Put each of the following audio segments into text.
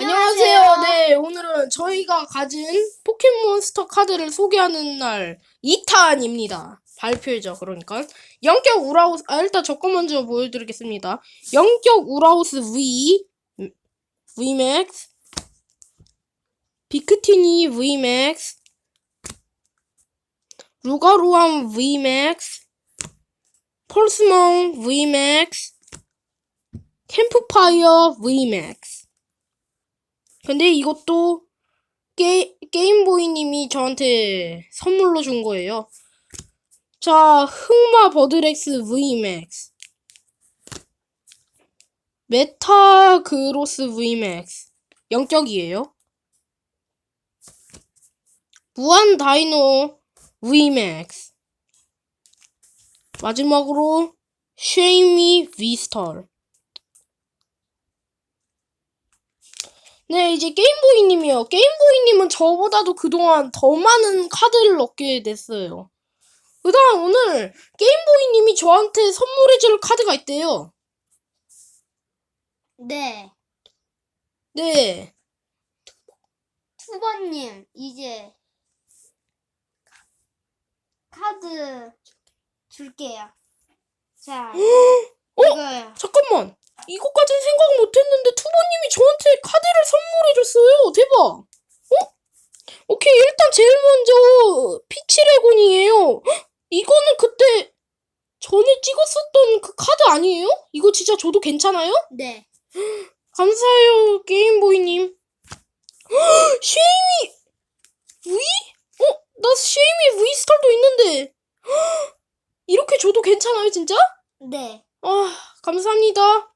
안녕하세요. 네, 오늘은 저희가 가진 포켓몬스터 카드를 소개하는 날 2탄입니다. 발표죠, 그러니까. 영격 우라우스, 아, 일단 저거 먼저 보여드리겠습니다. 영격 우라우스 V, VMAX, 비크티니 VMAX, 루가루암 VMAX, 폴스몽 VMAX, 캠프파이어 VMAX. 근데 이것도 게, 게임보이님이 저한테 선물로 준 거예요. 자, 흑마 버드렉스 VMAX. 메타 그로스 VMAX. 영격이에요. 무한 다이노 VMAX. 마지막으로 쉐이미 V스tar. 네, 이제 게임보이님이요. 게임보이님은 저보다도 그동안 더 많은 카드를 얻게 됐어요. 그 다음 오늘 게임보이님이 저한테 선물해줄 카드가 있대요. 네, 네. 투버님 이제 카드 줄게요. 자, 어? 이거요. 잠깐만. 이것까진 생각 못했는데 투버님이 저한테 카드를 선물해줬어요. 대박. 어? 오케이, 일단 제일 먼저 피치레곤이에요. 헉, 이거는 그때 전에 찍었었던 그 카드 아니에요? 이거 진짜 줘도 괜찮아요? 네, 감사해요, 게임보이님. 헉, 쉐이미 V? 어? 나 쉐이미 V 스타도 있는데. 헉, 이렇게 줘도 괜찮아요, 진짜? 네, 아, 감사합니다.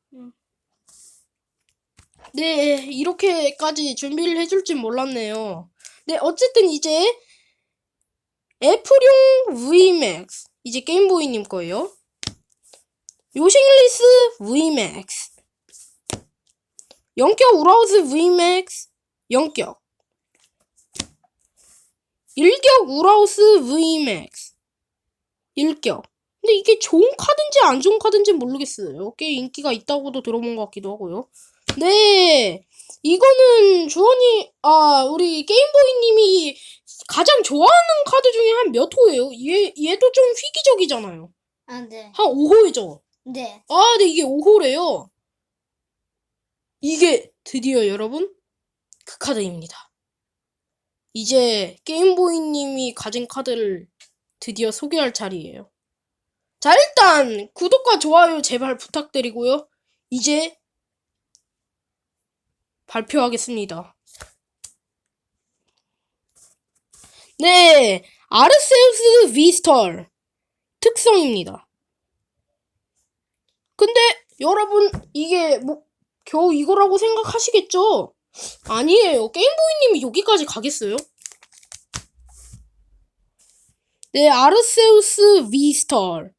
음. 네, 이렇게까지 준비를 해줄 줄 몰랐네요. 네, 어쨌든 이제 애플용 VMAX. 이제 게임보이님 거예요. 요싱리스 VMAX. 영격 우라우스 VMAX. 영격. 일격 우라우스 VMAX. 일격. 근데 이게 좋은 카드인지 안 좋은 카드인지 모르겠어요. 꽤 인기가 있다고도 들어본 것 같기도 하고요. 네. 이거는 주원이, 아, 우리 게임보이님이 가장 좋아하는 카드 중에 한 몇 호예요? 얘, 얘도 좀 휘기적이잖아요. 아, 네, 한 5호이죠? 네, 아, 네, 이게 5호래요. 이게 드디어 여러분, 그 카드입니다. 이제 게임보이님이 가진 카드를 드디어 소개할 차례예요. 자, 일단 구독과 좋아요 제발 부탁드리고요. 이제 발표하겠습니다. 네, 아르세우스 비스털 특성입니다. 근데 여러분 이게 뭐 겨우 이거라고 생각하시겠죠? 아니에요. 게임보이님이 여기까지 가겠어요? 네, 아르세우스 비스털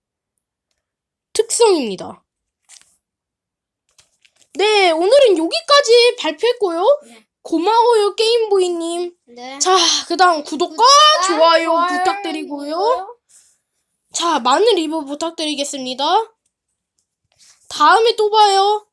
특성입니다. 네, 오늘은 여기까지 발표했고요. 네. 고마워요, 게임보이님. 네. 자, 그 다음 구독과 좋아요 부탁드리고요. 자, 많은 리뷰 부탁드리겠습니다. 다음에 또 봐요.